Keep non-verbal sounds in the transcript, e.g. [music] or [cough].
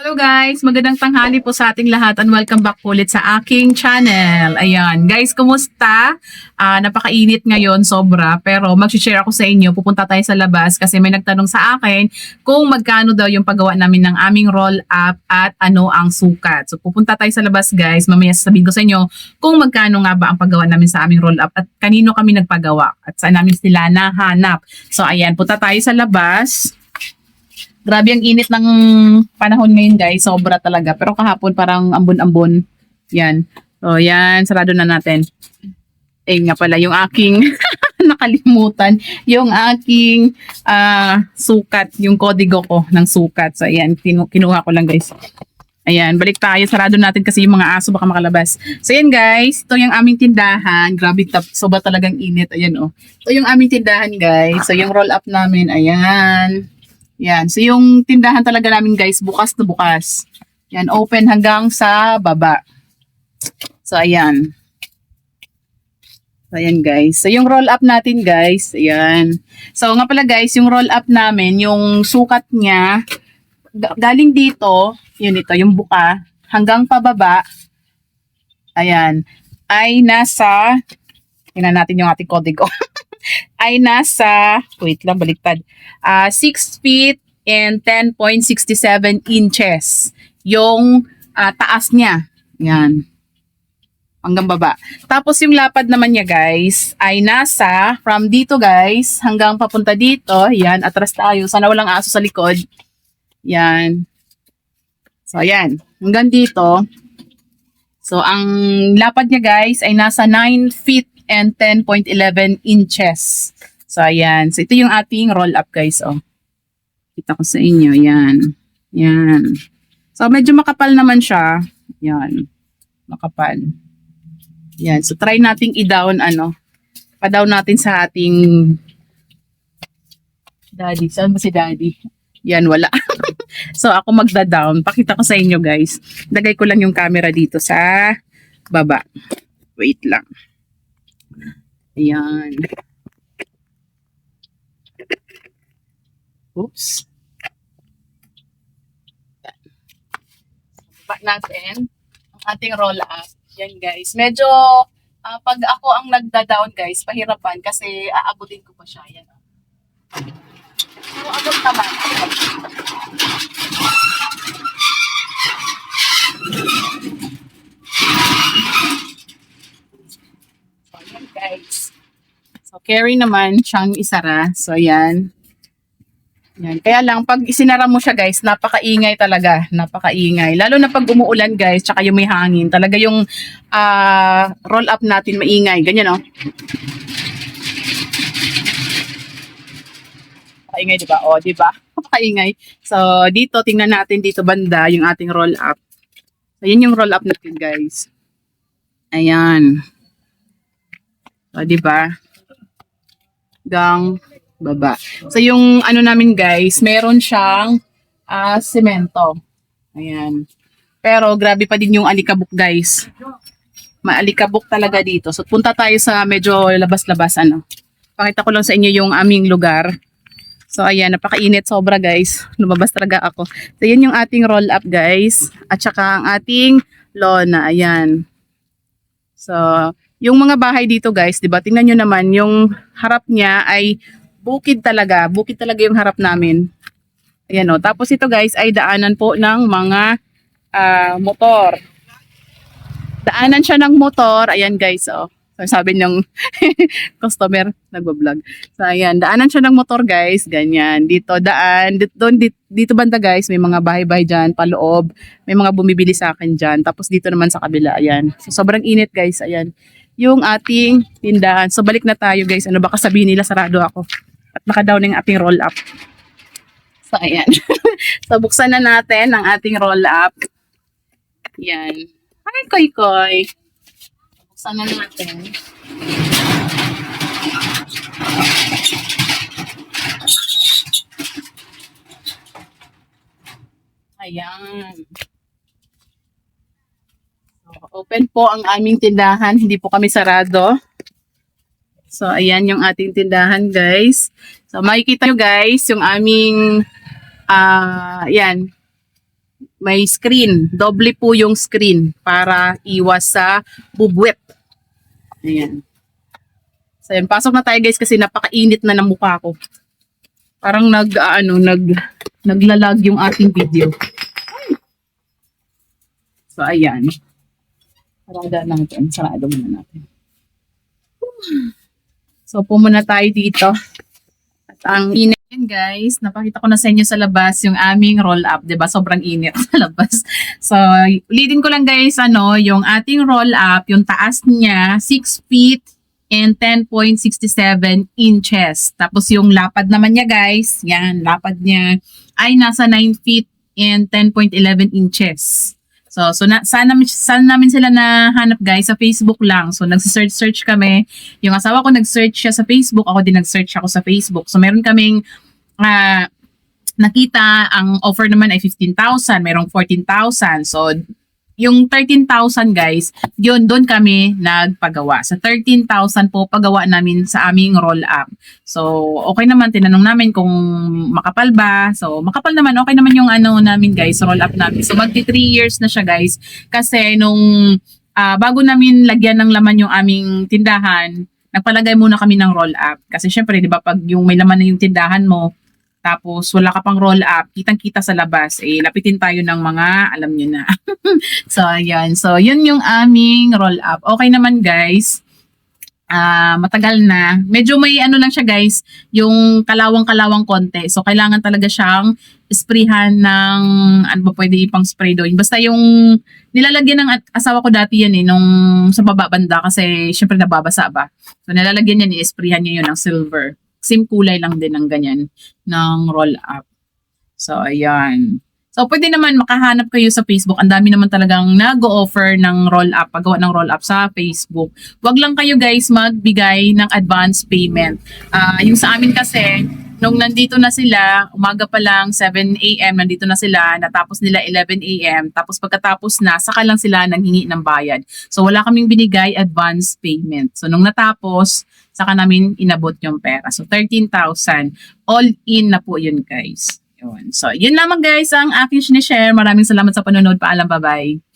Hello guys, magandang tanghali po sa ating lahat and welcome back ulit sa aking channel. Ayan, guys, kumusta? Ah, napakainit ngayon, sobra, pero mag-share ako sa inyo. Pupunta tayo sa labas kasi may nagtanong sa akin kung magkano daw yung paggawa namin ng aming roll up at ano ang sukat. So pupunta tayo sa labas guys, mamaya sasabihin ko sa inyo kung magkano nga ba ang paggawa namin sa aming roll up at kanino kami nagpagawa at saan namin sila nahanap. So ayan, punta tayo sa labas. Grabe ang init ng panahon ngayon guys. Sobra talaga. Pero kahapon parang ambon-ambon. Yan. So yan, sarado na natin. Eh nga pala, yung aking [laughs] nakalimutan. Yung aking ah, sukat, yung kodigo ko ng sukat. So ayan, kinu- kinuha ko lang guys. Ayan, balik tayo. Sarado natin kasi yung mga aso baka makalabas. So yan guys, ito yung aming tindahan. Grabe, tap, sobra talagang init. Ayan oh. Ito yung aming tindahan guys. So yung roll up namin, ayan. Yan. So yung tindahan talaga namin guys, bukas na bukas. Yan, open hanggang sa baba. So ayan. So ayan guys. So yung roll up natin guys, ayan. So nga pala guys, yung roll up namin, yung sukat niya, ga- galing dito, yun ito, yung buka, hanggang pababa, ayan, ay nasa, tingnan natin yung ating kodigo, [laughs] ay nasa, wait lang, baliktad, ah 6 feet and 10.67 inches yung ah, taas niya. Yan. Hanggang baba. Tapos yung lapad naman niya guys ay nasa from dito guys hanggang papunta dito. Yan, atras tayo. Sana walang aso sa likod. Yan. So ayan, hanggang dito. So ang lapad niya guys ay nasa 9 feet and 10.11 inches. So ayan. So ito yung ating roll up guys oh. Kita ko sa inyo. Yan. Yan. So medyo makapal naman siya. Yan. Makapal. Yan. So try nating i-down ano. Pa-down natin sa ating daddy. Saan ba si daddy? Yan, wala. [laughs] so ako magda-down. Pakita ko sa inyo guys. Lagay ko lang yung camera dito sa baba. Wait lang. Ayan. Oops. Baba natin ang ating roll up. Yan guys. Medyo ah, pag ako ang nagda-down guys, pahirapan kasi aabutin ko pa siya. Yan. oh. Pero abot naman. So, yan guys. So, carry naman siyang isara. So, yan. Yan. Kaya lang, pag isinara mo siya guys, napakaingay talaga. Napakaingay. Lalo na pag umuulan guys, tsaka yung may hangin. Talaga yung ah, roll up natin maingay. Ganyan oh. Napakaingay, di ba? O, di ba? [laughs] Napakaingay. So, dito, tingnan natin dito banda yung ating roll up. So, yung roll up natin guys. Ayan. O, di ba? Gang baba. So yung ano namin guys, meron siyang ah, semento. Ayan. Pero grabe pa din yung alikabok guys. Maalikabok talaga dito. So punta tayo sa medyo labas-labas ano. Pakita ko lang sa inyo yung aming lugar. So ayan, napakainit sobra guys. Lumabas talaga ako. So yan yung ating roll up guys. At saka ang ating lona. Ayan. So, yung mga bahay dito guys, 'di ba? Tingnan niyo naman yung harap niya ay bukid talaga. Bukid talaga yung harap namin. Ayan o. Tapos ito guys ay daanan po ng mga ah, motor. Daanan siya ng motor. Ayan guys o. So, sabi ng [laughs] customer nagbablog. So ayan, daanan siya ng motor guys. Ganyan. Dito daan. Dito, dito, dito banda guys. May mga bahay-bahay dyan, paloob. May mga bumibili sa akin dyan. Tapos dito naman sa kabila. Ayan. So sobrang init guys. Ayan. Yung ating tindahan. So balik na tayo guys. Ano baka sabihin nila sarado ako. At naka-down yung ating roll up. So ayan. [laughs] so buksan na natin ang ating roll up. Yan. Hi, Koy Koy. Buksan na natin. Ayan. Open po ang aming tindahan. Hindi po kami sarado. So, ayan yung ating tindahan, guys. So, makikita nyo, guys, yung aming, ah, yan, may screen. Doble po yung screen para iwas sa bubwet. Ayan. So, yan. Pasok na tayo guys kasi napakainit na ng mukha ko. Parang nag, ah, ano, nag, naglalag yung ating video. So, ayan. Sarada natin. Sarado muna natin. So, pumuna tayo dito. At ang init Yan guys, napakita ko na sa inyo sa labas yung aming roll up, 'di ba? Sobrang init [laughs] sa labas. So, ulitin ko lang guys, ano, yung ating roll up, yung taas niya 6 feet and 10.67 inches. Tapos yung lapad naman niya guys, yan, lapad niya ay nasa 9 feet and 10.11 inches. So, so na, namin, saan namin sila nahanap guys? Sa Facebook lang. So, nagsisearch-search kami. Yung asawa ko nag-search siya sa Facebook. Ako din nag-search ako sa Facebook. So, meron kaming ah, nakita, ang offer naman ay 15,000. Merong 14,000. So, yung 13,000 guys, yun, doon kami nagpagawa. Sa 13,000 po, pagawa namin sa aming roll-up. So, okay naman, tinanong namin kung makapal ba. So, makapal naman, okay naman yung ano namin guys, roll-up namin. So, magti 3 years na siya guys. Kasi nung ah, bago namin lagyan ng laman yung aming tindahan, nagpalagay muna kami ng roll-up. Kasi syempre, di ba, pag yung may laman na yung tindahan mo, tapos wala ka pang roll up, kitang-kita sa labas, eh lapitin tayo ng mga alam niyo na. [laughs] so ayan. So yun yung aming roll up. Okay naman guys. Ah, matagal na. Medyo may ano lang siya guys, yung kalawang-kalawang konti. So kailangan talaga siyang sprayhan ng ano ba pwede ipang spray doon. Basta yung nilalagyan ng asawa ko dati yan eh nung sa baba banda kasi syempre nababasa ba. So nilalagyan yan i-sprayhan niya yun ng silver. Same kulay lang din ng ganyan ng roll up. So ayan. So pwede naman makahanap kayo sa Facebook. Ang dami naman talagang nag-offer ng roll up, paggawa ng roll up sa Facebook. Wag lang kayo guys magbigay ng advance payment. Ah, yung sa amin kasi nung nandito na sila, umaga pa lang 7 a.m. nandito na sila, natapos nila 11 a.m. Tapos pagkatapos na, saka lang sila nanghingi ng bayad. So wala kaming binigay advance payment. So nung natapos, saka namin inabot yung pera. So 13,000 all in na po yun guys. Yun. So yun lamang guys ang aking sinishare. Maraming salamat sa panonood. Paalam, bye-bye.